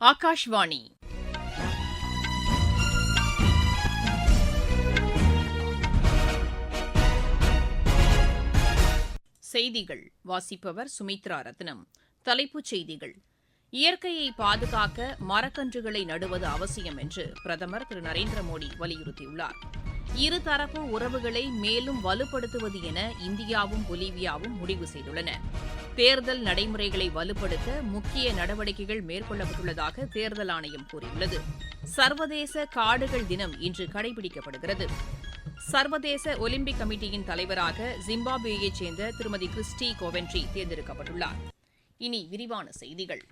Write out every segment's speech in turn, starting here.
ஆகாஷ்வாணி. செய்திகள். வாசிப்பவர் சுமித்ரா ரத்னம். தலைப்புச் செய்திகள். இயற்கையை பாதுகாக்க மரக்கன்றுகளை நடுவது அவசியம் என்று பிரதமர் திரு நரேந்திர மோடி வலியுறுத்தியுள்ளார். இருதரப்பு உறவுகளை மேலும் வலுப்படுத்துவது என இந்தியாவும் பொலிவியாவும் முடிவு செய்துள்ளன. தேர்தல் நடைமுறைகளை வலுப்படுத்த முக்கிய நடவடிக்கைகள் மேற்கொள்ளப்பட்டுள்ளதாக தேர்தல் ஆணையம் கூறியுள்ளது. சர்வதேச காடுகள் தினம் இன்று கடைபிடிக்கப்படுகிறது. சர்வதேச ஒலிம்பிக் கமிட்டியின் தலைவராக ஜிம்பாப்வேயைச் சேர்ந்த திருமதி கிறிஸ்டி கோவென்ட்ரி தேர்ந்தெடுக்கப்பட்டுள்ளார். இனி விரிவான செய்திகள்.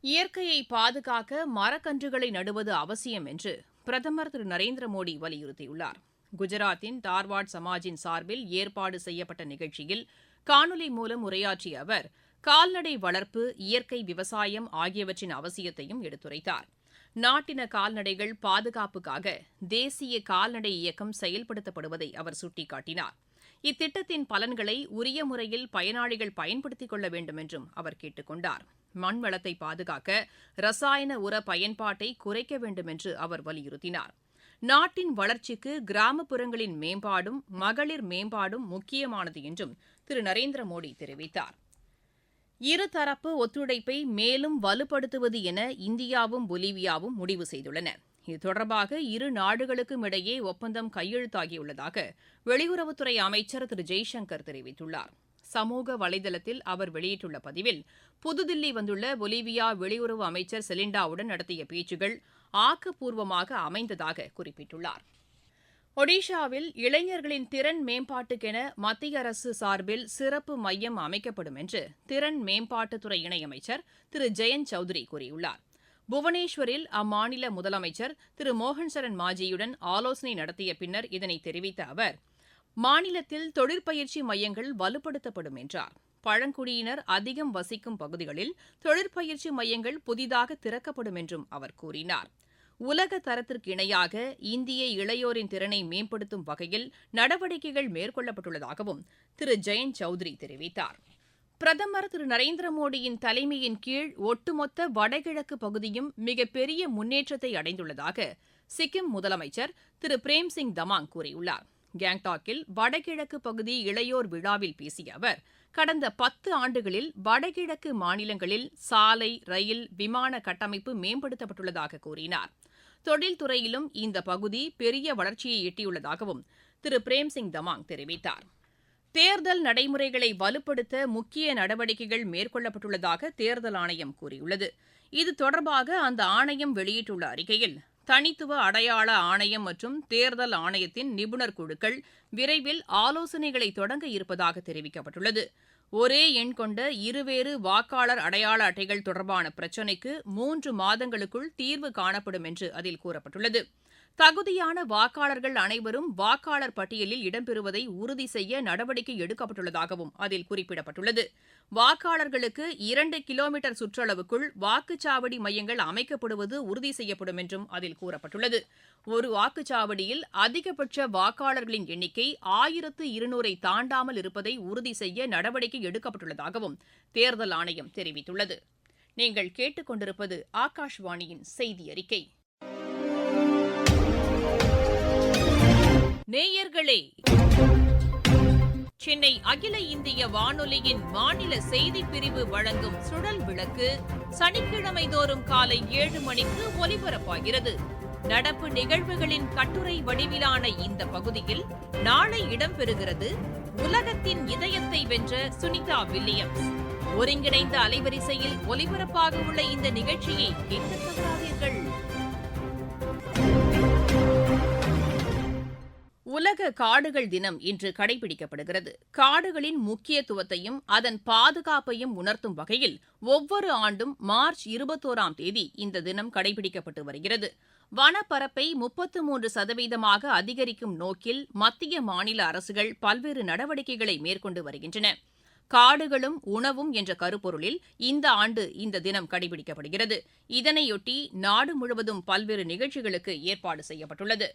இயற்கையை பாதுகாக்க மரக்கன்றுகளை நடுவது அவசியம் என்று பிரதமர் திரு நரேந்திர மோடி வலியுறுத்தியுள்ளார். குஜராத்தின் தார்வாட் சமாஜின் சார்பில் ஏற்பாடு செய்யப்பட்ட நிகழ்ச்சியில் காணொலி மூலம் உரையாற்றிய அவர் கால்நடை வளர்ப்பு இயற்கை விவசாயம் ஆகியவற்றின் அவசியத்தையும் எடுத்துரைத்தார். நாட்டின கால்நடைகள் பாதுகாப்புக்காக தேசிய கால்நடை இயக்கம் செயல்படுத்தப்படுவதை அவர் சுட்டிக்காட்டினார். இத்திட்டத்தின் பலன்களை உரிய முறையில் பயனாளிகள் பயன்படுத்திக் கொள்ள வேண்டும் என்றும் அவர் கேட்டுக் கொண்டார் மண் வளத்தை பாதுகாக்க ரசாயன உர பயன்பாட்டை குறைக்க வேண்டும் என்று அவர் வலியுறுத்தினார். நாட்டின் வளர்ச்சிக்கு கிராமப்புறங்களின் மேம்பாடும் மகளிர் மேம்பாடும் முக்கியமானது என்றும் திரு. நரேந்திர மோடி தெரிவித்தார். இருதரப்பு ஒத்துழைப்பை மேலும் வலுப்படுத்துவது என இந்தியாவும் பொலிவியாவும் முடிவு செய்துள்ளன. இது தொடர்பாக இரு நாடுகளுக்கும் இடையே ஒப்பந்தம் கையெழுத்தாகியுள்ளதாக வெளியுறவுத்துறை அமைச்சர் திரு. ஜெய்சங்கர் தெரிவித்துள்ளார். சமூக வலைதளத்தில் அவர் வெளியிட்டுள்ள பதிவில் புதுதில்லி வந்துள்ள பொலிவியா வெளியுறவு அமைச்சர் செலிண்டாவுடன் நடத்திய பேச்சுகள் ஆக்கப்பூர்வமாக அமைந்ததாக குறிப்பிட்டுள்ளார். ஒடிஷாவில் இளைஞர்களின் திறன் மேம்பாட்டுக்கென மத்திய அரசு சார்பில் சிறப்பு மையம் அமைக்கப்படும் என்று திறன் மேம்பாட்டுத்துறை இணையமைச்சர் திரு. ஜெயந்த் சௌத்ரி கூறியுள்ளார். புவனேஸ்வரில் அம்மாநில முதலமைச்சர் திரு. மோகன் சரண் மாஜியுடன் ஆலோசனை நடத்திய பின்னர் இதனை தெரிவித்த அவர் மாநிலத்தில் தொழிற்பயிற்சி மையங்கள் வலுப்படுத்தப்படும் என்றார். பழங்குடியினர் அதிகம் வசிக்கும் பகுதிகளில் தொழிற்பயிற்சி மையங்கள் புதிதாக திறக்கப்படும் என்றும் அவர் கூறினார். உலக தரத்திற்கு இணையாக இந்திய இளையோரின் திறனை மேம்படுத்தும் வகையில் நடவடிக்கைகள் மேற்கொள்ளப்பட்டுள்ளதாகவும் திரு. ஜெயந்த் சௌத்ரி தெரிவித்தார். பிரதமர் திரு. நரேந்திர மோடியின் தலைமையின் கீழ் ஒட்டுமொத்த வடகிழக்கு பகுதியும் மிகப்பெரிய முன்னேற்றத்தை அடைந்துள்ளதாக சிக்கிம் முதலமைச்சர் திரு. பிரேம்சிங் தமாங் கூறியுள்ளார். கேங்டாக்கில் வடகிழக்கு பகுதி இளையோர் விழாவில் பேசிய அவர் கடந்த பத்து ஆண்டுகளில் வடகிழக்கு மாநிலங்களில் சாலை ரயில் விமான கட்டமைப்பு மேம்படுத்தப்பட்டுள்ளதாக கூறினார். தொழில்துறையிலும் இந்த பகுதி பெரிய வளர்ச்சியை எட்டியுள்ளதாகவும் திரு. பிரேம்சிங் தமாங் தெரிவித்தார். தேர்தல் நடைமுறைகளை வலுப்படுத்த முக்கிய நடவடிக்கைகள் மேற்கொள்ளப்பட்டுள்ளதாக தேர்தல் ஆணையம் கூறியுள்ளது. இது தொடர்பாக அந்த ஆணையம் வெளியிட்டுள்ள அறிக்கையில் தனித்துவ அடையாள ஆணையம் மற்றும் தேர்தல் ஆணையத்தின் நிபுணர் குழுக்கள் விரைவில் ஆலோசனைகளை தொடங்க இருப்பதாக தெரிவிக்கப்பட்டுள்ளது. ஒரே எண் கொண்ட இருவேறு வாக்காளர் அடையாள அட்டைகள் தொடர்பான பிரச்சினைக்கு மூன்று மாதங்களுக்குள் தீர்வு காணப்படும் என்று அதில் கூறப்பட்டுள்ளது. தகுதியான வாக்காளர்கள் அனைவரும் வாக்காளர் பட்டியலில் இடம்பெறுவதை உறுதி செய்ய நடவடிக்கை எடுக்கப்பட்டுள்ளதாகவும் அதில் குறிப்பிடப்பட்டுள்ளது. வாக்காளர்களுக்கு இரண்டு கிலோமீட்டர் சுற்றளவுக்குள் வாக்குச்சாவடி மையங்கள் அமைக்கப்படுவது உறுதி செய்யப்படும் என்றும் அதில் கூறப்பட்டுள்ளது. ஒரு வாக்குச்சாவடியில் அதிகபட்ச வாக்காளர்களின் எண்ணிக்கை ஆயிரத்து இருநூறை தாண்டாமல் இருப்பதை உறுதி செய்ய நடவடிக்கை எடுக்கப்பட்டுள்ளதாகவும் தேர்தல் ஆணையம் தெரிவித்துள்ளது. நீங்கள் கேட்டுக்கொண்டிருப்பது ஆகாஷ்வாணியின் செய்தி அறிக்கை நேயர்களே சென்னை அகில இந்திய வானொலியின் மாநில செய்திப் பிரிவு வழங்கும் சுழல் விளக்கு சனிக்கிழமை தோறும் காலை ஏழு மணிக்கு ஒலிபரப்பாகிறது. நடப்பு நிகழ்வுகளின் கட்டுரை வடிவிலான இந்த பகுதியில் நாளை இடம்பெறுகிறது உலகத்தின் இதயத்தை வென்ற சுனிதா வில்லியம்ஸ். ஒருங்கிணைந்த அலைவரிசையில் ஒலிபரப்பாக உள்ள இந்த நிகழ்ச்சியை கேட்க தவறாதீர்கள் உலக காடுகள் தினம் இன்று கடைபிடிக்கப்படுகிறது. காடுகளின் முக்கியத்துவத்தையும் அதன் பாதுகாப்பையும் உணர்த்தும் வகையில் ஒவ்வொரு ஆண்டும் மார்ச் இருபத்தோராம் தேதி இந்த தினம் கடைபிடிக்கப்பட்டு வருகிறது. வனப்பரப்பை முப்பத்து மூன்று சதவீதமாக அதிகரிக்கும் நோக்கில் மத்திய மாநில அரசுகள் பல்வேறு நடவடிக்கைகளை மேற்கொண்டு வருகின்றன. காடுகளும் உணவும் என்ற கருப்பொருளில் இந்த ஆண்டு இந்த தினம் கடைபிடிக்கப்படுகிறது. இதனையொட்டி நாடு முழுவதும் பல்வேறு நிகழ்ச்சிகளுக்கு ஏற்பாடு செய்யப்பட்டுள்ளது.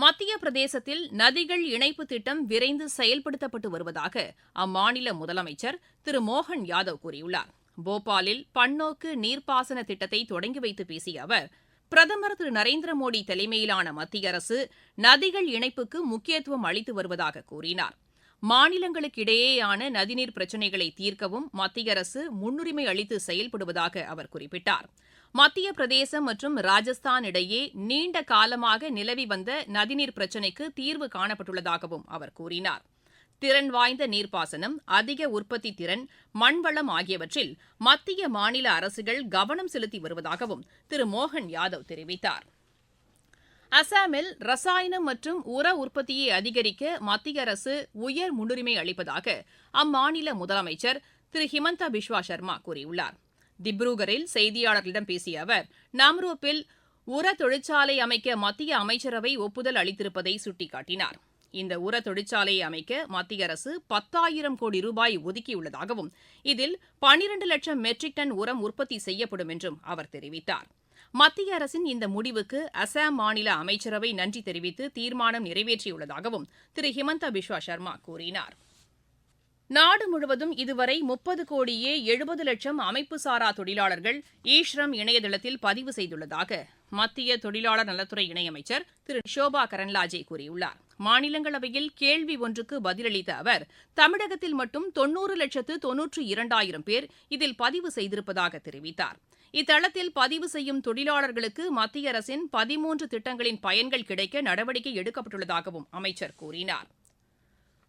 மத்திய பிரதேசத்தில் நதிகள் இணைப்பு திட்டம் விரைந்து செயல்படுத்தப்பட்டு வருவதாக அம்மாநில முதலமைச்சர் திரு. மோகன் யாதவ் கூறியுள்ளார். போபாலில் பன்னோக்கு நீர்ப்பாசன திட்டத்தை தொடங்கி வைத்து பேசிய அவர் பிரதமர் திரு. நரேந்திர மோடி தலைமையிலான மத்திய அரசு நதிகள் இணைப்புக்கு முக்கியத்துவம் அளித்து வருவதாக கூறினார். மாநிலங்களுக்கு இடையேயான நதிநீர் பிரச்சினைகளை தீர்க்கவும் மத்திய அரசு முன்னுரிமை அளித்து செயல்படுவதாக அவர் குறிப்பிட்டார். மத்திய பிரதேசம் மற்றும் ராஜஸ்தான் இடையே நீண்ட காலமாக நிலவி வந்த நதிநீர் பிரச்சினைக்கு தீர்வு காணப்பட்டுள்ளதாகவும் அவர் கூறினார். திறன் வாய்ந்த நீர்ப்பாசனம் அதிக உற்பத்தி திறன் மண்வளம் ஆகியவற்றில் மத்திய மாநில அரசுகள் கவனம் செலுத்தி வருவதாகவும் திரு மோகன் யாதவ் தெரிவித்தார். அசாமில் ரசாயனம் மற்றும் உர உற்பத்தியை அதிகரிக்க மத்திய அரசு உயர் முன்னுரிமை அளிப்பதாக அம்மாநில முதலமைச்சர் திரு ஹிமந்தா பிஸ்வா சர்மா கூறியுள்ளார். திப்ருகரில் செய்தியாளர்களிடம் பேசிய அவர் நாம்ரோப்பில் உர தொழிற்சாலை அமைக்க மத்திய அமைச்சரவை ஒப்புதல் அளித்திருப்பதை சுட்டிக்காட்டினார். இந்த உர தொழிற்சாலையை அமைக்க மத்திய அரசு பத்தாயிரம் கோடி ரூபாய் ஒதுக்கியுள்ளதாகவும் இதில் பனிரண்டு லட்சம் மெட்ரிக் டன் உரம் உற்பத்தி செய்யப்படும் என்றும் அவர் தெரிவித்தார். மத்திய அரசின் இந்த முடிவுக்கு அசாம் மாநில அமைச்சரவை நன்றி தெரிவித்து தீர்மானம் நிறைவேற்றியுள்ளதாகவும் திரு ஹிமந்தா பிஸ்வா சர்மா கூறினார். நாடு முழுவதும் இதுவரை முப்பது கோடியே எழுபது லட்சம் அமைப்புசாரா தொழிலாளர்கள் ஈஸ்ரம் இணையதளத்தில் பதிவு செய்துள்ளதாக மத்திய தொழிலாளர் நலத்துறை இணையமைச்சர் திரு ஷோபா கரன்லாஜே கூறியுள்ளார். மாநிலங்களவையில் கேள்வி ஒன்றுக்கு பதிலளித்த அவர் தமிழகத்தில் மட்டும் தொன்னூறு லட்சத்து தொன்னூற்று இரண்டாயிரம் பேர் இதில் பதிவு செய்திருப்பதாக தெரிவித்தார். இத்தளத்தில் பதிவு செய்யும் தொழிலாளர்களுக்கு மத்திய அரசின் பதிமூன்று திட்டங்களின் பயன்கள் கிடைக்க நடவடிக்கை எடுக்கப்பட்டுள்ளதாகவும் அமைச்சர் கூறினார்.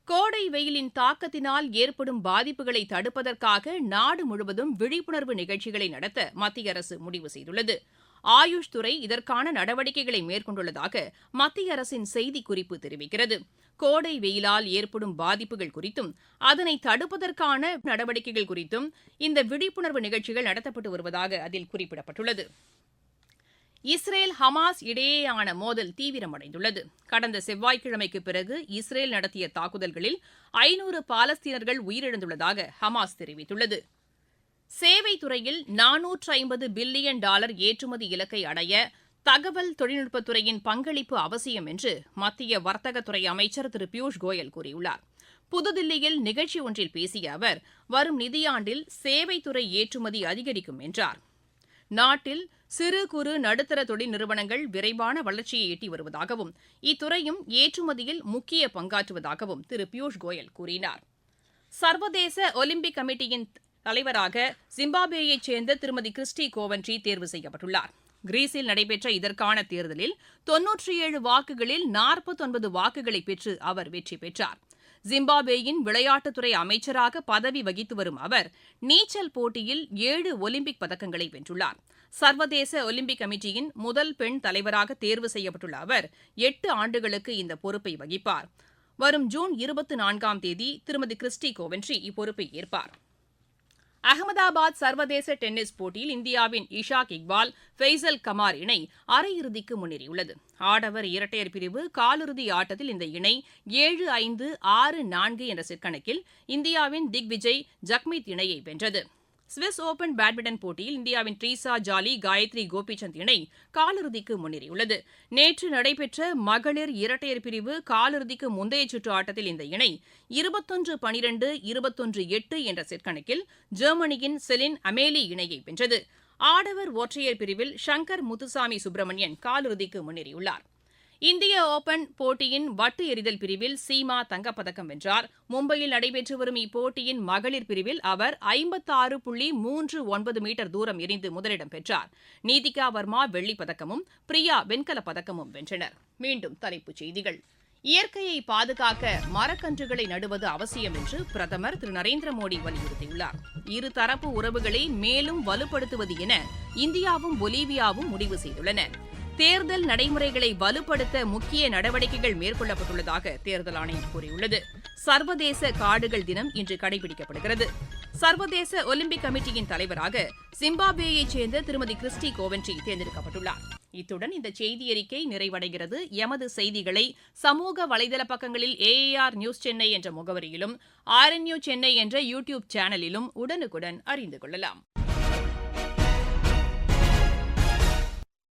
கோடை வெயிலின் தாக்கத்தினால் ஏற்படும் பாதிப்புகளை தடுப்பதற்காக நாடு முழுவதும் விழிப்புணர்வு நிகழ்ச்சிகளை நடத்த மத்திய அரசு முடிவு செய்துள்ளது. ஆயுஷ் துறை இதற்கான நடவடிக்கைகளை மேற்கொண்டுள்ளதாக மத்திய அரசின் செய்திக்குறிப்பு தெரிவிக்கிறது. கோடை வெயிலால் ஏற்படும் பாதிப்புகள் குறித்தும் அதனை தடுப்பதற்கான நடவடிக்கைகள் குறித்தும் இந்த விழிப்புணர்வு நிகழ்ச்சிகள் நடத்தப்பட்டு வருவதாக அதில் குறிப்பிடப்பட்டுள்ளது. இஸ்ரேல் ஹமாஸ் இடையேயான மோதல் தீவிரமடைந்துள்ளது. கடந்த செவ்வாய்க்கிழமைக்கு பிறகு இஸ்ரேல் நடத்திய தாக்குதல்களில் ஐநூறு பாலஸ்தீனர்கள் உயிரிழந்துள்ளதாக ஹமாஸ் தெரிவித்துள்ளது. சேவை துறையில் நானூற்று ஐம்பது பில்லியன் டாலர் ஏற்றுமதி இலக்கை அடைய தகவல் தொழில்நுட்பத்துறையின் பங்களிப்பு அவசியம் என்று மத்திய வர்த்தகத்துறை அமைச்சர் திரு பியூஷ் கோயல் கூறியுள்ளார். புதுதில்லியில் நிகழ்ச்சி ஒன்றில் பேசிய அவர் வரும் நிதியாண்டில் சேவைத்துறை ஏற்றுமதி அதிகரிக்கும் என்றார். நாட்டில் சிறு குறு நடுத்தர தொழில் நிறுவனங்கள் விரைவான வளர்ச்சியை எட்டி வருவதாகவும் இத்துறையும் ஏற்றுமதியில் முக்கிய பங்காற்றுவதாகவும் திரு. பியூஷ் கோயல் கூறினார். சர்வதேச ஒலிம்பிக் கமிட்டியின் தலைவராக ஜிம்பாப்வேயைச் சேர்ந்த திருமதி கிறிஸ்டி கோவன்ட்ரி தேர்வு செய்யப்பட்டுள்ளார். கிரீஸில் நடைபெற்ற இதற்கான தேர்தலில் தொன்னூற்றி ஏழு வாக்குகளில் நாற்பத்தொன்பது வாக்குகளை பெற்று அவர் வெற்றி பெற்றார். ஜிம்பாப்வேயின் விளையாட்டுத்துறை அமைச்சராக பதவி வகித்து வரும் அவர் நீச்சல் போட்டியில் ஏழு ஒலிம்பிக் பதக்கங்களை வென்றுள்ளார். சர்வதேச ஒலிம்பிக் கமிட்டியின் முதல் பெண் தலைவராக தேர்வு செய்யப்பட்டுள்ள அவர் எட்டு ஆண்டுகளுக்கு இந்த பொறுப்பை வகிப்பார். வரும் ஜூன் இருபத்தி நான்காம் தேதி திருமதி கிறிஸ்டி கோவென்ட்ரி இப்பொறுப்பை ஏற்பார். அகமதாபாத் சர்வதேச டென்னிஸ் போட்டியில் இந்தியாவின் இஷாக் இக்பால் ஃபெய்சல் கமார் இணை அரையிறுதிக்கு முன்னேறியுள்ளது. ஆடவர் இரட்டையர் பிரிவு காலிறுதி ஆட்டத்தில் இந்த இணை ஏழு ஐந்து ஆறு நான்கு என்ற செட் கணக்கில் இந்தியாவின் திக்விஜய் ஜக்மீத் இணையை வென்றது. சுவிஸ் ஓபன் பேட்மிண்டன் போட்டியில் இந்தியாவின் ட்ரீசா ஜாலி காயத்ரி கோபிசந்த் இணை காலிறுதிக்கு முன்னேறியுள்ளது. நேற்று நடைபெற்ற மகளிர் இரட்டையர் பிரிவு காலிறுதிக்கு முந்தைய சுற்று ஆட்டத்தில் இந்த இணை இருபத்தொன்று பனிரெண்டு இருபத்தொன்று எட்டு என்ற செற்கணக்கில் ஜெர்மனியின் செலின் அமேலி இணையை வென்றது. ஆடவர் ஒற்றையர் பிரிவில் ஷங்கர் முத்துசாமி சுப்பிரமணியன் காலிறுதிக்கு முன்னேறியுள்ளார். இந்திய ஓபன் போட்டியின் வட்டு எறிதல் பிரிவில் சீமா தங்கப்பதக்கம் வென்றார். மும்பையில் நடைபெற்று வரும் இப்போட்டியின் மகளிர் பிரிவில் அவர் ஐம்பத்தாறு புள்ளி மூன்று ஒன்பது மீட்டர் தூரம் எறிந்து முதலிடம் பெற்றார். நீதிகா வர்மா வெள்ளிப் பதக்கமும் பிரியா வெண்கலப் பதக்கமும் வென்றனர். மீண்டும் தலைப்புச் செய்திகள். இயற்கையை பாதுகாக்க மரக்கன்றுகளை நடுவது அவசியம் என்று பிரதமர் திரு. நரேந்திர மோடி வலியுறுத்தியுள்ளார். இருதரப்பு உறவுகளை மேலும் வலுப்படுத்துவது என இந்தியாவும் பொலிவியாவும் முடிவு செய்துள்ளன. தேர்தல் நடைமுறைகளை வலுப்படுத்த முக்கிய நடவடிக்கைகள் மேற்கொள்ளப்பட்டுள்ளதாக தேர்தல் ஆணையம் கூறியுள்ளது. சர்வதேச காடுகள் தினம் இன்று கடைபிடிக்கப்படுகிறது. சர்வதேச ஒலிம்பிக் கமிட்டியின் தலைவராக ஜிம்பாப்வேயைச் சேர்ந்த திருமதி கிறிஸ்டி கோவென்ட்ரி தேர்ந்தெடுக்கப்பட்டுள்ளார். இத்துடன் இந்த செய்தி அறிக்கை நிறைவடைகிறது. எமது செய்திகளை சமூக வலைதள பக்கங்களில் ஏஏஆர் நியூஸ் சென்னை என்ற முகவரியிலும் ஆர்என்யூ சென்னை என்ற யூ டியூப் சேனலிலும் உடனுக்குடன் அறிந்து கொள்ளலாம்.